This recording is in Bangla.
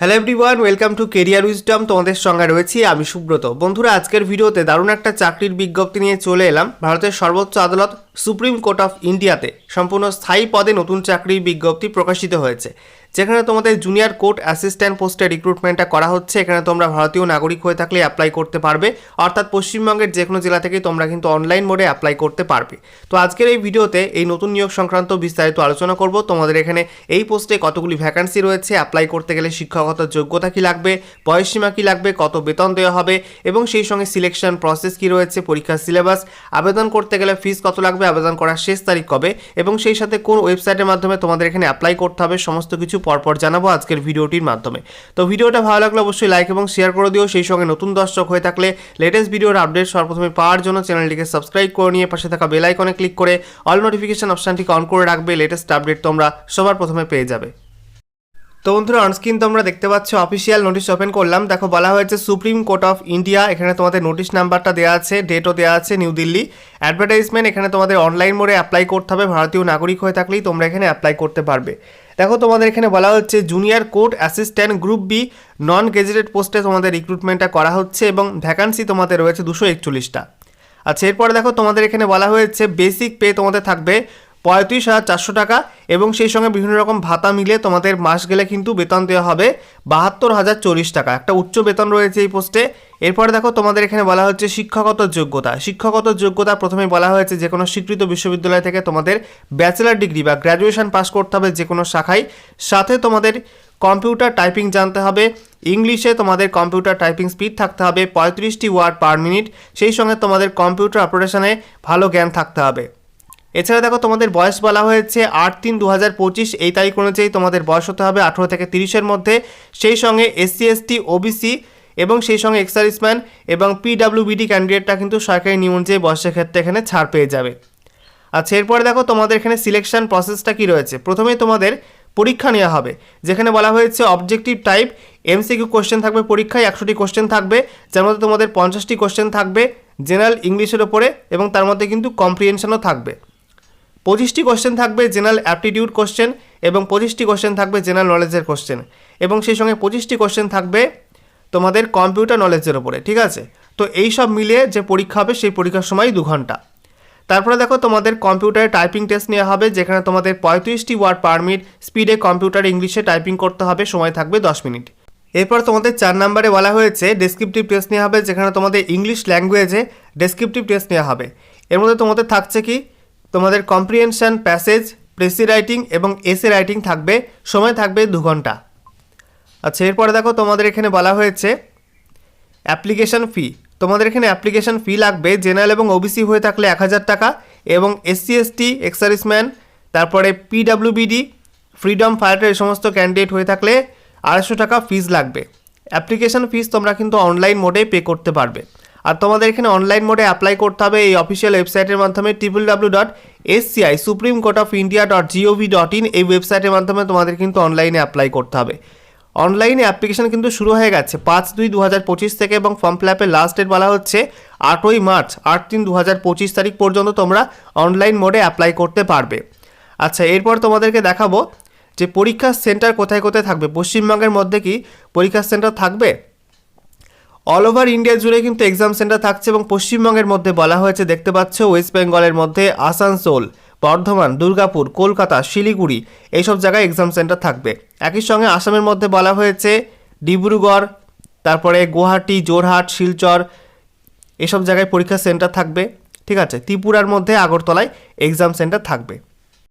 Hello everyone welcome to career wisdom তোমাদের সঙ্গে রয়েছি আমি সুব্রত। বন্ধুরা, আজকের ভিডিওতে দারুণ একটা চাকরির বিজ্ঞপ্তি নিয়ে চলে এলাম, ভারতের সর্বোচ্চ আদালত সুপ্রিম কোর্ট অফ ইন্ডিয়াতে সম্পূর্ণ স্থায়ী পদে নতুন চাকরির বিজ্ঞপ্তি প্রকাশিত হয়েছে। যেখানে তোমাদের জুনিয়র কোর্ট অ্যাসিস্ট্যান্ট পোস্টে রিক্রুটমেন্টটা করা হচ্ছে, এখানে তোমরা ভারতীয় নাগরিক হয়ে থাকলে অ্যাপ্লাই করতে পারবে। অর্থাৎ পশ্চিমবঙ্গের যে কোনো জেলা থেকে তোমরা কিন্তু অনলাইন মোডে অ্যাপ্লাই করতে পারবে। তো আজকের এই ভিডিওতে এই নতুন নিয়োগ সংক্রান্ত বিস্তারিত আলোচনা করব। তোমাদের এখানে এই পোস্টে কতগুলি ভ্যাকান্সি রয়েছে অ্যাপ্লাই করতে গেলে শিক্ষাগত যোগ্যতা কি লাগবে বয়সসীমা কী লাগবে, কত বেতন দেওয়া হবে, এবং সেই সঙ্গে সিলেকশন প্রসেস কি রয়েছে, পরীক্ষার সিলেবাস আবেদন করতে গেলে ফিস কত লাগবে, আবেদন করার শেষ তারিখ কবে, এবং সেই সাথে কোন ওয়েবসাইটের মাধ্যমে তোমাদের এখানে অ্যাপ্লাই করতে হবে, সমস্ত কিছু পরপর জানাব আজকের ভিডিওটির মাধ্যমে। তো ভিডিওটা ভালো লাগলে অবশ্যই লাইক এবং শেয়ার করে দিও। সেই সঙ্গে নতুন দর্শক হয়ে থাকলে লেটেস্ট ভিডিওর আপডেট সর্বপ্রথমে পাওয়ার জন্য চ্যানেলটিকে সাবস্ক্রাইব করে নিয়ে পাশে থাকা বেল আইকনে ক্লিক করে অল নোটিফিকেশন অপশানটিকে অন করে রাখবে। লেটেস্ট আপডেট তোমরা সবার প্রথমে পেয়ে যাবে। তো বন্ধুরা অনস্ক্রিন তোমরা দেখতে পাচ্ছ অফিসিয়াল নোটিশ ওপেন করলাম। দেখো, বলা হয়েছে সুপ্রিম কোর্ট অফ ইন্ডিয়া এখানে তোমাদের নোটিশ নাম্বারটা দেওয়া আছে ডেটও দেওয়া আছে নিউ দিল্লি অ্যাডভার্টাইজমেন্ট এখানে তোমাদের অনলাইন মোডে অ্যাপ্লাই করতে হবে। ভারতীয় নাগরিক হয়ে থাকলেই তোমরা এখানে অ্যাপ্লাই করতে পারবে। দেখো, তোমাদের এখানে বলা হচ্ছে junior court assistant group B non gazetted পোস্টে তোমাদের রিক্রুটমেন্টটা করা হচ্ছে এবং ভ্যাকান্সি তোমাদের রয়েছে দুশো একচল্লিশটা। আচ্ছা এরপরে দেখো, তোমাদের এখানে বলা হয়েছে বেসিক পে তোমাদের থাকবে পঁয়ত্রিশ হাজার চারশো টাকা এবং সেই সঙ্গে বিভিন্ন রকম ভাতা মিলে তোমাদের মাস গেলে কিন্তু বেতন দেওয়া হবে বাহাত্তর হাজার চল্লিশ টাকা। একটা উচ্চ বেতন রয়েছে এই পোস্টে। এরপরে দেখো তোমাদের এখানে বলা হচ্ছে শিক্ষাগত যোগ্যতা। শিক্ষাগত যোগ্যতা প্রথমে বলা হয়েছে যে কোনো স্বীকৃত বিশ্ববিদ্যালয় থেকে তোমাদের ব্যাচেলার ডিগ্রি বা গ্র্যাজুয়েশন পাস করতে হবে যে কোনো শাখায়। সাথে তোমাদের কম্পিউটার টাইপিং জানতে হবে। ইংলিশে তোমাদের কম্পিউটার টাইপিং স্পিড থাকতে হবে পঁয়ত্রিশটি ওয়ার্ড পার মিনিট। সেই সঙ্গে তোমাদের কম্পিউটার অপারেশনে ভালো জ্ঞান থাকতে হবে। এছাড়া দেখো, তোমাদের বয়স বলা হয়েছে আট তিন দু হাজার পঁচিশ, এই তারিখ অনুযায়ী তোমাদের বয়স হতে হবে আঠেরো থেকে তিরিশের মধ্যে। সেই সঙ্গে এসসি এসটি ওবিসি এবং সেই সঙ্গে এক্সারিসম্যান এবং পিডাব্লিউবিডি ক্যান্ডিডেটটা কিন্তু সরকারি নিয়ম অনুযায়ী বয়সের ক্ষেত্রে এখানে ছাড় পেয়ে যাবে। আচ্ছা এরপরে দেখো, তোমাদের এখানে সিলেকশন প্রসেসটা কি রয়েছে? প্রথমেই তোমাদের পরীক্ষা নেওয়া হবে, যেখানে বলা হয়েছে অবজেক্টিভ টাইপ এমসিকিউ কোশ্চেন থাকবে পরীক্ষায়, একশোটি কোশ্চেন থাকবে, যার মধ্যে তোমাদের পঞ্চাশটি কোশ্চেন থাকবে জেনারেল ইংলিশের ওপরে এবং তার মধ্যে কিন্তু কম্প্রিহেনশনও থাকবে। পঁচিশটি কোশ্চেন থাকবে জেনারেল অ্যাপটিটিউড কোশ্চেন এবং পঁচিশটি কোশ্চেন থাকবে জেনারেল নলেজের কোশ্চেন এবং সেই সঙ্গে পঁচিশটি কোশ্চেন থাকবে তোমাদের কম্পিউটার নলেজের ওপরে ঠিক আছে? তো এই সব মিলিয়ে যে পরীক্ষা হবে সেই পরীক্ষার সময় দু ঘণ্টা। তারপরে দেখো তোমাদের কম্পিউটারে টাইপিং টেস্ট নেওয়া হবে, যেখানে তোমাদের পঁয়ত্রিশটি ওয়ার্ড পার মিনিট স্পিডে কম্পিউটার ইংলিশে টাইপিং করতে হবে, সময় থাকবে দশ মিনিট এরপর তোমাদের চার নম্বরে বলা হয়েছে ডেসক্রিপটিভ টেস্ট নেওয়া হবে, যেখানে তোমাদের ইংলিশ ল্যাঙ্গুয়েজে ডেসক্রিপটিভ টেস্ট নেওয়া হবে। এর মধ্যে তোমাদের থাকছে কি তোমাদের কম্প্রিহেনশান প্যাসেজ প্রেসি রাইটিং এবং এসে রাইটিং থাকবে, সময় থাকবে দু ঘণ্টা। আচ্ছা এরপরে দেখো তোমাদের এখানে বলা হয়েছে অ্যাপ্লিকেশন ফি তোমাদের এখানে অ্যাপ্লিকেশন ফি লাগবে জেনারেল এবং ওবিসি হয়ে থাকলে এক হাজার টাকা এবং এসসি এসটি এক্সারিসম্যান তারপরে পিডাব্লিউবিডি ফ্রিডম ফাইটার এই সমস্ত ক্যান্ডিডেট হয়ে থাকলে আড়াইশো টাকা ফিজ লাগবে। অ্যাপ্লিকেশন ফিজ তোমরা কিন্তু অনলাইন মোডে পে করতে পারবে। আর তোমাদের এখানে অনলাইন মোডে অ্যাপ্লাই করতে হবে এই অফিসিয়াল ওয়েবসাইটের মাধ্যমে triple W dot SCI supreme court of India dot GOV dot in এই ওয়েবসাইটের মাধ্যমে তোমাদের কিন্তু অনলাইনে অ্যাপ্লাই করতে হবে। অনলাইনে অ্যাপ্লিকেশন কিন্তু শুরু হয়ে গেছে পাঁচ দুই দু হাজার পঁচিশ থেকে এবং ফর্ম ফিল আপের লাস্ট ডেট বলা হচ্ছে আটই মার্চ আট তিন দু হাজার পঁচিশ তারিখ পর্যন্ত তোমরা অনলাইন মোডে অ্যাপ্লাই করতে পারবে। আচ্ছা এরপর তোমাদেরকে দেখাবো যে পরীক্ষার সেন্টার কোথায় কোথায় থাকবে? পশ্চিমবঙ্গের মধ্যে কি পরীক্ষার সেন্টার থাকবে? অল ওভার ইন্ডিয়া জুড়ে কিন্তু এক্সাম সেন্টার থাকছে এবং পশ্চিমবঙ্গের মধ্যে বলা হয়েছে, দেখতে পাচ্ছ ওয়েস্ট বেঙ্গলের মধ্যে আসানসোল, বর্ধমান, দুর্গাপুর, কলকাতা, শিলিগুড়ি, এইসব জায়গায় এক্সাম সেন্টার থাকবে। একই সঙ্গে আসামের মধ্যে বলা হয়েছে, ডিব্রুগড়, তারপরে গুয়াহাটি জোরহাট শিলচর, এসব জায়গায় পরীক্ষা সেন্টার থাকবে। ঠিক আছে, ত্রিপুরার মধ্যে আগরতলায় এক্সাম সেন্টার থাকবে।